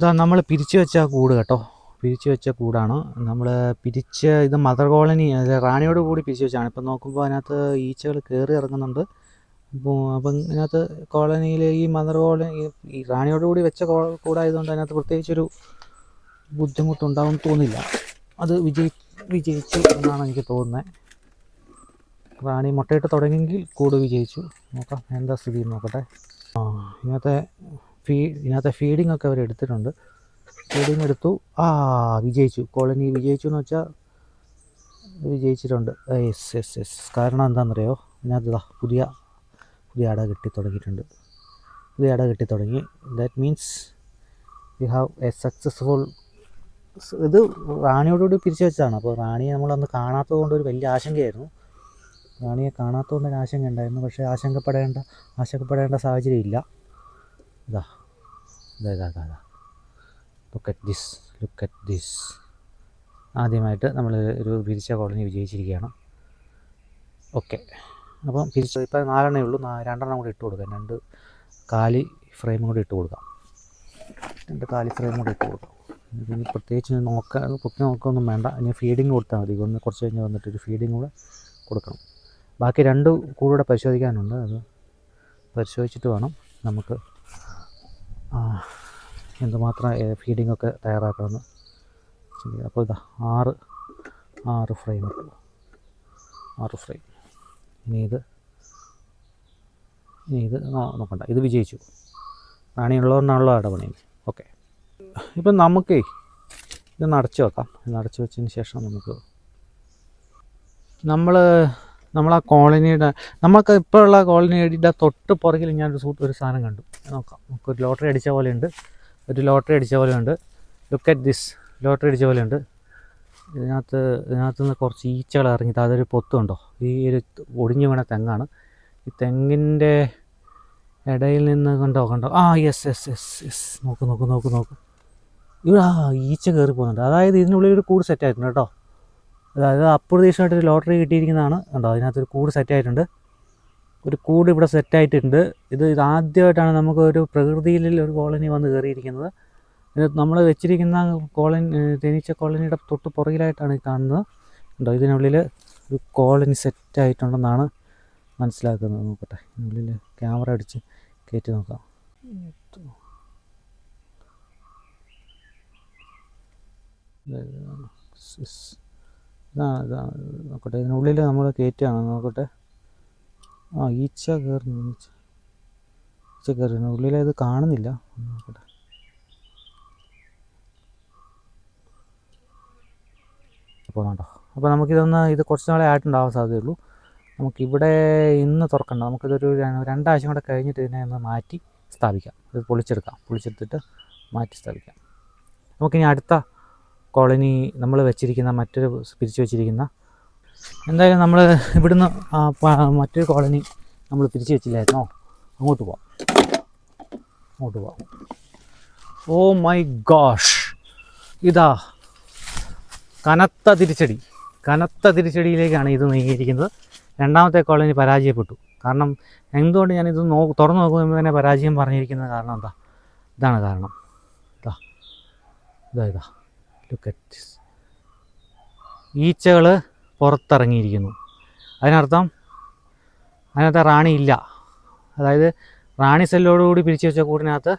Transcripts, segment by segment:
ഇതാ നമ്മൾ പിരിച്ചു വെച്ച കൂട് കേട്ടോ. പിരിച്ചു വെച്ച കൂടാണ്. നമ്മൾ പിരിച്ച ഇത് മദർ കോളനി റാണിയോട് കൂടി പിരിച്ചു വെച്ചാണ് ഇപ്പം നോക്കുമ്പോൾ അതിനകത്ത് ഈച്ചകൾ കയറി ഇറങ്ങുന്നുണ്ട്. അപ്പോൾ അപ്പം ഇതിനകത്ത് കോളനിയിൽ ഈ മദർ കോളനി ഈ റാണിയോട് കൂടി വെച്ച കൂടായതുകൊണ്ട് അതിനകത്ത് പ്രത്യേകിച്ചൊരു ബുദ്ധിമുട്ടുണ്ടാവും തോന്നില്ല. അത് വിജയി വിജയിച്ചു എന്നാണ് എനിക്ക് തോന്നുന്നത് റാണി മുട്ടയിട്ട് തുടങ്ങിയെങ്കിൽ കൂട് വിജയിച്ചു. നോക്കാം എന്താ സ്ഥിതി നോക്കട്ടെ. ആ ഇതിനകത്തെ ഫീ ഇതിനകത്തെ ഫീഡിംഗ് ഒക്കെ അവർ എടുത്തിട്ടുണ്ട്. ഫീഡിംഗ് എടുത്തു. ആ വിജയിച്ചു. കോളനി വിജയിച്ചു എന്ന് വെച്ചാൽ വിജയിച്ചിട്ടുണ്ട് യെസ് യെസ് യെസ് കാരണം എന്താണെന്നറിയോ? ഇതിനകത്ത് ഇതാ പുതിയ പുതിയ അട കിട്ടി തുടങ്ങിയിട്ടുണ്ട്. പുതിയ അട കിട്ടി തുടങ്ങി. That means you have a successful ഇത് റാണിയോടുകൂടി പിരിച്ചു വെച്ചതാണ്. അപ്പോൾ റാണിയെ നമ്മളന്ന് കാണാത്തത് കൊണ്ട് ഒരു വലിയ ആശങ്കയായിരുന്നു. റാണിയെ കാണാത്തതുകൊണ്ട് ഒരു ആശങ്ക ഉണ്ടായിരുന്നു പക്ഷേ ആശങ്കപ്പെടേണ്ട ആശങ്കപ്പെടേണ്ട സാഹചര്യം ഇല്ല. ഇതാ ഇതാ ഇതാ ഇതാ look at this look at this ആദ്യമായിട്ട് നമ്മൾ ഒരു പിരിച്ച കോളനി വിജയിച്ചിരിക്കുകയാണ്. ഓക്കെ അപ്പം പിരിച്ച ഇപ്പം നാലെണ്ണേ ഉള്ളൂ. രണ്ടെണ്ണം കൂടി ഇട്ട് കൊടുക്കാം. രണ്ട് കാലി ഫ്രെയിമും കൂടി ഇട്ട് കൊടുക്കാം. രണ്ട് കാലി ഫ്രെയിം കൂടി ഇട്ട് കൊടുക്കാം. ഇനി പ്രത്യേകിച്ച് നോക്കാൻ പൊക്കി നോക്കൊന്നും വേണ്ട. ഇനി ഫീഡിങ് കൊടുത്താൽ മതി. ഒന്ന് കുറച്ച് കഴിഞ്ഞ് വന്നിട്ട് ഒരു ഫീഡിങ് കൂടെ കൊടുക്കണം. ബാക്കി രണ്ട് കൂടെ പരിശോധിക്കാനുണ്ട്. അത് പരിശോധിച്ചിട്ട് വേണം നമുക്ക് എന്തുമാത്രം ഫീഡിംഗ് ഒക്കെ തയ്യാറാക്കണമെന്ന്. ചിന്തിക്കുക അപ്പോൾ ഇതാ ആറ് ആറ് ഫ്രെയിം ഇട്ടു. ആറ് ഫ്രെയിം ഇനി ഇത് ഇനി ഇത് നോക്കണ്ട ഇത് വിജയിച്ചു. ഉള്ളതുകൊണ്ടാണല്ലോ ഇടപണി ഓക്കെ. ഇപ്പം നമുക്കേ ഇത് നടച്ച് വെക്കാം. ഇത് അടച്ചു വെച്ചതിന് ശേഷം നമുക്ക് നമ്മൾ നമ്മളാ കോളനിയുടെ നമുക്ക് ഇപ്പോൾ ഉള്ള കോളനിയുടെ തൊട്ട് പുറകിൽ ഞാനൊരു സൂട്ട് ഒരു സാധനം കണ്ടു. നോക്കാം നമുക്കൊരു ലോട്ടറി അടിച്ച പോലെ ഉണ്ട്. ഒരു ലോട്ടറി അടിച്ച പോലെ ഉണ്ട് ലുക്ക് അറ്റ് ദിസ് ലോട്ടറി അടിച്ച പോലെ ഉണ്ട് ഇതിനകത്ത് ഇതിനകത്ത് നിന്ന് കുറച്ച് ഈച്ചകൾ ഇറങ്ങിയിട്ട് അതൊരു പൊത്തുണ്ടോ ഈ ഒരു ഒടിഞ്ഞു വീണ തെങ്ങാണ്. ഈ തെങ്ങിന്റെ ഇടയിൽ നിന്ന് കണ്ടോ കണ്ടോ? ആ യെസ് യെസ് യെസ് യെസ് നോക്ക് നോക്ക് നോക്ക് നോക്ക്. ഇവിടെ ആ ഈച്ച കയറി പോകുന്നുണ്ട്. അതായത് ഇതിനുള്ളിൽ ഒരു കൂട് സെറ്റ് ആയിട്ടുണ്ട് കേട്ടോ. അതായത് അപ്രതീക്ഷിതമായിട്ടൊരു ലോട്ടറി കിട്ടിയിരിക്കുന്നതാണ്. കണ്ടോ അതിനകത്തൊരു കൂട് സെറ്റ് ആയിട്ടുണ്ട്. ഒരു കൂട് ഇവിടെ സെറ്റായിട്ടുണ്ട് ഇത് ഇത് ആദ്യമായിട്ടാണ് നമുക്ക് ഒരു പ്രകൃതിയിൽ ഒരു കോളനി വന്ന് കയറിയിരിക്കുന്നത് ഇത് നമ്മൾ വെച്ചിരിക്കുന്ന കോളനി തേനീച്ച കോളനിയുടെ തൊട്ട് പുറകിലായിട്ടാണ് കാണുന്നത് ഉണ്ടോ ഇതിനുള്ളിൽ ഒരു കോളനി സെറ്റായിട്ടുണ്ടെന്നാണ് മനസ്സിലാക്കുന്നത് നോക്കട്ടെ ഇതിനുള്ളിൽ ക്യാമറ അടിച്ച് കയറ്റി നോക്കാം ഇതാണ് ഇതാണ് നോക്കട്ടെ ഇതിനുള്ളിൽ നമ്മൾ കയറ്റുകയാണ് നോക്കട്ടെ ആ ഈച്ച കയറുന്നു ഈച്ച. ഈച്ച കയറുന്നു ഉള്ളിലായത് കാണുന്നില്ല. നോക്കട്ടെ. അപ്പോൾ വേണ്ടോ അപ്പോൾ നമുക്കിതൊന്ന് ഇത് കുറച്ച് നാളെ ആയിട്ടുണ്ടാവാൻ സാധ്യതയുള്ളൂ നമുക്കിവിടെ ഇന്ന് തുറക്കണ്ട. നമുക്കിതൊരു രണ്ടാഴ്ച കൂടെ കഴിഞ്ഞിട്ട് ഇതിനെ ഒന്ന് മാറ്റി സ്ഥാപിക്കാം. ഇത് പൊളിച്ചെടുക്കാം. പൊളിച്ചെടുത്തിട്ട് മാറ്റി സ്ഥാപിക്കാം. നമുക്കിനി അടുത്ത കോളനി നമ്മൾ വെച്ചിരിക്കുന്ന മറ്റൊരു പിരിച്ചു വെച്ചിരിക്കുന്ന എന്തായാലും നമ്മൾ ഇവിടുന്ന് മറ്റൊരു കോളനി നമ്മൾ പിരിച്ചു വെച്ചില്ലായിരുന്നോ? അങ്ങോട്ട് പോവാം. അങ്ങോട്ട് പോവാം. Oh my gosh. ഇതാ കനത്ത തിരിച്ചടി. കനത്ത തിരിച്ചടിയിലേക്കാണ് ഇത് നീങ്ങിയിരിക്കുന്നത്. രണ്ടാമത്തെ കോളനി പരാജയപ്പെട്ടു. കാരണം എന്തുകൊണ്ട് ഞാനിത് നോ തുറന്നു നോക്കുമ്പോൾ തന്നെ പരാജയം പറഞ്ഞിരിക്കുന്നത് കാരണം എന്താ? ഇതാണ് കാരണം. ഇതാ ഇതാ ഇതാ. ലുക്ക് അറ്റ് ഈച്ചകൾ പുറത്തിറങ്ങിയിരിക്കുന്നു. അതിനർത്ഥം അതിനകത്ത് റാണി ഇല്ല. അതായത് റാണി സെല്ലോടുകൂടി പിരിച്ചു വെച്ച കൂടിനകത്ത്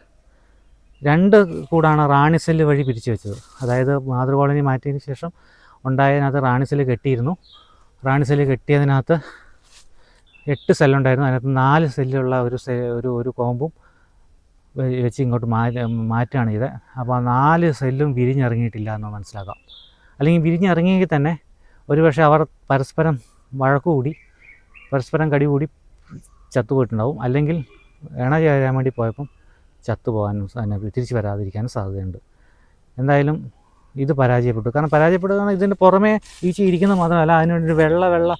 രണ്ട് കൂടാണ് റാണി സെല്ല് വഴി പിരിച്ചു വെച്ചത്. അതായത് മാതൃകോളനി മാറ്റിയതിന് ശേഷം ഉണ്ടായതിനകത്ത് റാണി സെല്ല് കെട്ടിയിരുന്നു. റാണി സെല്ല് കെട്ടിയതിനകത്ത് എട്ട് സെല്ലുണ്ടായിരുന്നു. അതിനകത്ത് നാല് സെല്ലുള്ള ഒരു സെ ഒരു ഒരു കോമ്പും വെച്ച് ഇങ്ങോട്ട് മാറ്റി മാറ്റുകയാണ് ചെയ്തത്. അപ്പോൾ ആ നാല് സെല്ലും വിരിഞ്ഞിറങ്ങിയിട്ടില്ല എന്ന് മനസ്സിലാക്കാം. അല്ലെങ്കിൽ വിരിഞ്ഞിറങ്ങിയെങ്കിൽ തന്നെ ഒരുപക്ഷെ അവർ പരസ്പരം വഴക്കുകൂടി പരസ്പരം കടി കൂടി ചത്തുപോയിട്ടുണ്ടാവും. അല്ലെങ്കിൽ ഇണ ചേരാൻ വേണ്ടി പോയപ്പം ചത്തുപോകാനും തിരിച്ചു വരാതിരിക്കാനും സാധ്യതയുണ്ട്. എന്തായാലും ഇത് പരാജയപ്പെട്ടു. കാരണം പരാജയപ്പെട്ടതാണ് ഇതിന്റെ പുറമേ ഈച്ച ഇരിക്കുന്നത് മാത്രമല്ല അതിനൊരു വെള്ള വെള്ള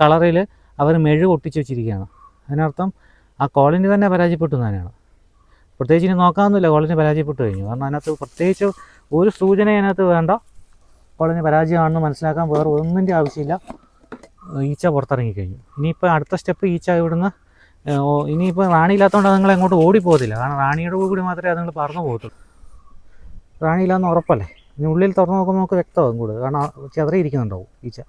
കളറിൽ അവർ മെഴു ഒട്ടിച്ച് വെച്ചിരിക്കുകയാണ്. അതിനർത്ഥം ആ കോളനി തന്നെ പരാജയപ്പെട്ടു തന്നെയാണ്. പ്രത്യേകിച്ച് ഇനി നോക്കാമെന്നില്ല കോളനി പരാജയപ്പെട്ടു കഴിഞ്ഞു. കാരണം അതിനകത്ത് പ്രത്യേകിച്ച് ഒരു സൂചന അതിനകത്ത് വേണ്ട. കോളനി പരാജയമാണെന്ന് മനസ്സിലാക്കാൻ വേറെ ഒന്നിന്റെ ആവശ്യമില്ല. ഈച്ച പുറത്തിറങ്ങി കഴിഞ്ഞു ഇനിയിപ്പോൾ അടുത്ത സ്റ്റെപ്പ് ഈച്ച ഇവിടുന്ന് ഇനിയിപ്പോൾ റാണി ഇല്ലാത്തതുകൊണ്ട് നിങ്ങൾ ഓടി ഓടിപ്പോകത്തില്ല കാരണം റാണിയുടെ കൂടി മാത്രമേ നിങ്ങൾ പറന്നു പോകത്തുള്ളൂ. റാണി ഇല്ലാന്ന് ഉറപ്പല്ലേ? ഇനി ഉള്ളിൽ തുറന്നു നോക്കുമ്പോൾ നമുക്ക് വ്യക്തമാകും കൂടുതൽ കാരണം ചെതറിയിരിക്കുന്നുണ്ടാവും ഈച്ച.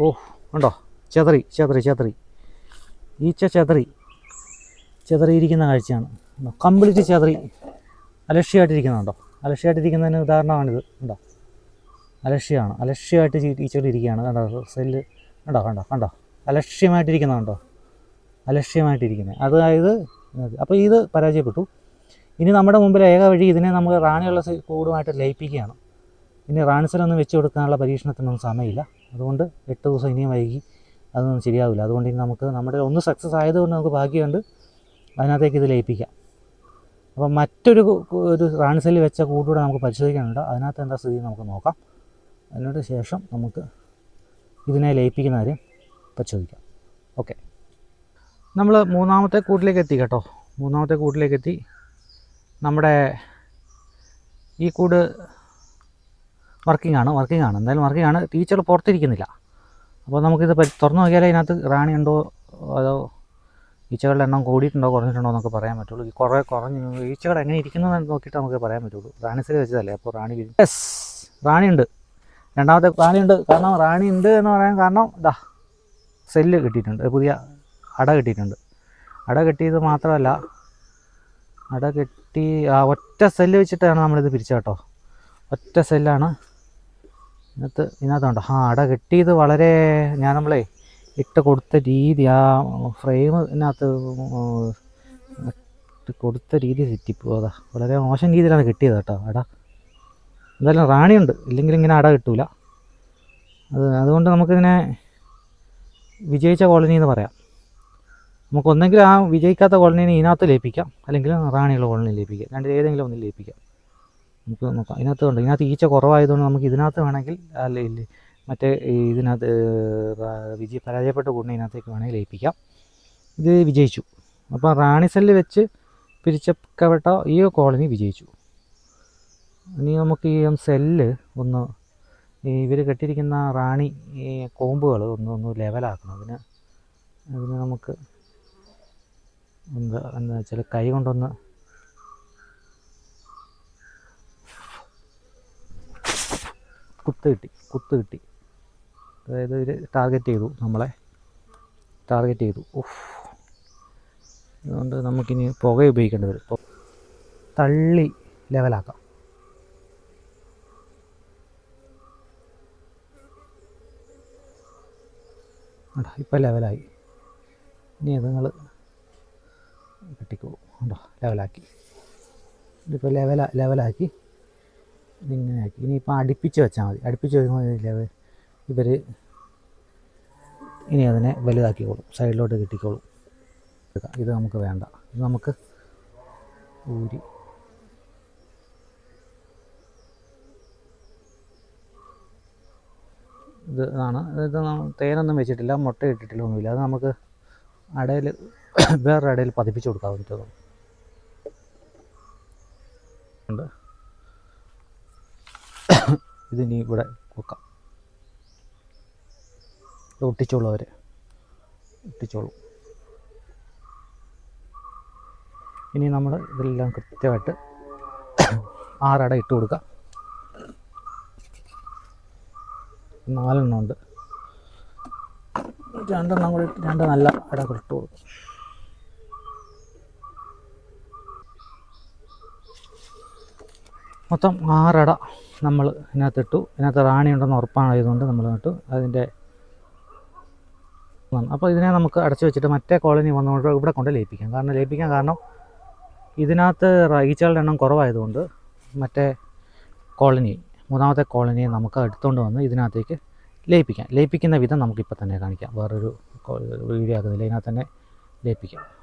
ഓ ഉണ്ടോ? ചെതറി ചെതറി ചെതറി. ഈച്ച ചെതറി. ചെതറിയിരിക്കുന്ന കാഴ്ചയാണ്. കംപ്ലീറ്റ് ചെതറി. അലക്ഷ്യമായിട്ടിരിക്കുന്നുണ്ടോ? അലക്ഷ്യമായിട്ടിരിക്കുന്നതിന് ഉദാഹരണമാണിത്. കണ്ടോ? അലക്ഷ്യമാണ്. അലക്ഷ്യമായിട്ട് ജീവിച്ചുകൊണ്ടിരിക്കുകയാണ് കണ്ടോ? സെല്ല് കണ്ടോ? കണ്ടോ? കണ്ടോ? അലക്ഷ്യമായിട്ടിരിക്കുന്ന കണ്ടോ? അലക്ഷ്യമായിട്ടിരിക്കുന്നത്. അതായത് അപ്പോൾ ഇത് പരാജയപ്പെട്ടു. ഇനി നമ്മുടെ മുമ്പിൽ ഏക വഴി ഇതിനെ നമ്മൾ റാണിയുള്ള കൂടുമായിട്ട് ലയിപ്പിക്കുകയാണ്. ഇനി റാണിസിലൊന്നും വെച്ച് കൊടുക്കാനുള്ള പരീക്ഷണത്തിനൊന്നും സമയമില്ല. അതുകൊണ്ട് എട്ട് ദിവസം ഇനിയും വൈകി അതൊന്നും ശരിയാവില്ല. അതുകൊണ്ട് ഇനി നമുക്ക് നമ്മുടെ ഒന്ന് സക്സസ് ആയതുകൊണ്ട് നമുക്ക് ബാക്കിയുണ്ട് അതിനകത്തേക്ക് ഇത് ലയിപ്പിക്കാം. അപ്പം മറ്റൊരു ഒരു റാണിസെല്ല് വെച്ച കൂട്ടുകൂടെ നമുക്ക് പരിശോധിക്കാനുണ്ട്. അതിനകത്ത് എന്താ സ്ഥിതി നമുക്ക് നോക്കാം. അതിനോട് ശേഷം നമുക്ക് ഇതിനെ ലയിപ്പിക്കുന്ന കാര്യം പരിശോധിക്കാം. ഓക്കെ. നമ്മൾ മൂന്നാമത്തെ കൂട്ടിലേക്ക് എത്തി കേട്ടോ. മൂന്നാമത്തെ കൂട്ടിലേക്ക് എത്തി. നമ്മുടെ ഈ കൂട് വർക്കിംഗ് ആണ് വർക്കിംഗ് ആണ്. എന്തായാലും വർക്കിംഗ് ആണ്. ടീച്ചർ പുറത്തിരിക്കുന്നില്ല. അപ്പോൾ നമുക്കിത് തുറന്നു നോക്കിയാലേ ഇതിനകത്ത് റാണി ഉണ്ടോ അതോ ഈച്ചകളുടെ എണ്ണം കൂടിയിട്ടുണ്ടോ കുറഞ്ഞിട്ടുണ്ടോ എന്നൊക്കെ പറയാൻ പറ്റുള്ളൂ. ഈ കുറേ കുറഞ്ഞ് ഈച്ചകൾ എങ്ങനെ ഇരിക്കുന്നതെന്ന് നോക്കിയിട്ട് നമുക്ക് പറയാൻ പറ്റുള്ളൂ. റാണിസിൽ വെച്ചതല്ലേ അപ്പോൾ റാണി യെസ് റാണിയുണ്ട്. രണ്ടാമത്തെ റാണിയുണ്ട്. കാരണം റാണി ഉണ്ട് എന്ന് പറയാൻ കാരണം ഇതാ സെല്ല് കിട്ടിയിട്ടുണ്ട്. പുതിയ അട കിട്ടിയിട്ടുണ്ട്. അട കിട്ടിയത് മാത്രമല്ല അട കെട്ടി ഒറ്റ സെല്ല് വെച്ചിട്ടാണ് നമ്മളിത് പിരിച്ചത് കേട്ടോ. ഒറ്റ സെല്ലാണ് ഇതിനകത്ത് ഇതിനകത്തുണ്ട്? ആ അട കെട്ടിയത് വളരെ ഞാൻ നമ്മളെ ഇട്ട് കൊടുത്ത രീതി ആ ഫ്രെയിമിനകത്ത് കൊടുത്ത രീതി തെറ്റിപ്പോ അതാ വളരെ മോശം രീതിയിലാണ് കിട്ടിയത് കേട്ടോ അട എന്തായാലും റാണിയുണ്ട് ഇല്ലെങ്കിൽ ഇങ്ങനെ അട കിട്ടൂല. അത് അതുകൊണ്ട് നമുക്കിതിനെ വിജയിച്ച കോളനി എന്ന് പറയാം. നമുക്ക് ഒന്നെങ്കിൽ ആ വിജയിക്കാത്ത കോളനീനെ ഇതിനകത്ത് ലയിപ്പിക്കാം അല്ലെങ്കിൽ റാണിയുള്ള കോളനി ലയിപ്പിക്കാം രണ്ടിൽ ഏതെങ്കിലും ഒന്നിൽ ലയിപ്പിക്കാം. നമുക്ക് നോക്കാം. ഇതിനകത്ത് ഉണ്ട് ഇതിനകത്ത് ഈച്ച കുറവായതുകൊണ്ട് നമുക്ക് ഇതിനകത്ത് വേണമെങ്കിൽ മറ്റേ ഇതിനകത്ത് വിജയ പരാജയപ്പെട്ട കൂടിനെ ഇതിനകത്തേക്ക് വേണമെങ്കിൽ ലയിപ്പിക്കാം ഇത് വിജയിച്ചു. അപ്പോൾ റാണി സെല്ല് വെച്ച് പിരിച്ചപ്പെട്ട ഈ കോളനി വിജയിച്ചു. ഇനി നമുക്ക് ഈ സെല്ല് ഒന്ന് ഇവർ കെട്ടിയിരിക്കുന്ന റാണി കോമ്പുകൾ ഒന്ന് ഒന്ന് ലെവലാക്കണം. അതിന് അതിന് നമുക്ക് എന്താ എന്താ വെച്ചാൽ കൈ കൊണ്ടൊന്ന് കുത്ത് കിട്ടി കുത്ത് കിട്ടി. അതായത് ഇവർ ടാർഗറ്റ് ചെയ്തു നമ്മളെ. ടാർഗറ്റ് ചെയ്തു. ഉഫ്. അതുകൊണ്ട് നമുക്കിനി പുക ഉപയോഗിക്കേണ്ടി വരും. തള്ളി ലെവലാക്കാം അടാ ഇപ്പം ലെവലായി ഇനി അതുങ്ങൾ കെട്ടിക്കോളൂ ഉണ്ടോ ലെവലാക്കി ഇതിപ്പോൾ ലെവല ലെവലാക്കി ഇതിങ്ങനെ ആക്കി. ഇനിയിപ്പോൾ അടുപ്പിച്ച് വെച്ചാൽ മതി. അടുപ്പിച്ച് വെക്കുമ്പോൾ ഇവർ ഇനി അതിനെ വലുതാക്കിക്കോളും. സൈഡിലോട്ട് കിട്ടിക്കോളും. ഇത് നമുക്ക് വേണ്ട. ഇത് നമുക്ക് ഊരി ഇത് ആണ്. ഇത് തേനൊന്നും വെച്ചിട്ടില്ല മുട്ട ഇട്ടിട്ടില്ല ഒന്നുമില്ല. അത് നമുക്ക് അടയിൽ വേറെ അടയിൽ പതിപ്പിച്ച് കൊടുക്കാൻ ഉണ്ട്. ഇതിനി ഇവിടെ വെക്കാം. ഇത് ഒട്ടിച്ചോളൂ അവർ ഒട്ടിച്ചോളൂ. ഇനി നമ്മൾ ഇതെല്ലാം കൃത്യമായിട്ട് ആറട ഇട്ട് കൊടുക്കുക നാലെണ്ണം ഉണ്ട് രണ്ടെണ്ണം കൂടി ഇട്ട് രണ്ട് നല്ല അടകൾ ഇട്ട് കൊടുക്കും. മൊത്തം ആറട നമ്മൾ ഇതിനകത്തിട്ടു. ഇതിനകത്ത് റാണി ഉണ്ടെന്ന് ഉറപ്പായതുകൊണ്ട് നമ്മൾ ഇട്ടു അതിന്റെ അപ്പോൾ ഇതിനെ നമുക്ക് അടച്ചു വെച്ചിട്ട് മറ്റേ കോളനി വന്നുകൊണ്ട് ഇവിടെ കൊണ്ട് ലയിപ്പിക്കാം. കാരണം ലയിപ്പിക്കാൻ കാരണം ഇതിനകത്ത് ഈച്ചകളുടെ എണ്ണം കുറവായതുകൊണ്ട് മറ്റേ കോളനി മൂന്നാമത്തെ കോളനിയെ നമുക്ക് എടുത്തുകൊണ്ട് വന്ന് ഇതിനകത്തേക്ക് ലയിപ്പിക്കാം. ലയിപ്പിക്കുന്ന വിധം നമുക്കിപ്പോൾ തന്നെ കാണിക്കാം. വേറൊരു വീഡിയോ ആക്കുന്നില്ല. ഇതിനകത്ത് തന്നെ ലയിപ്പിക്കാം.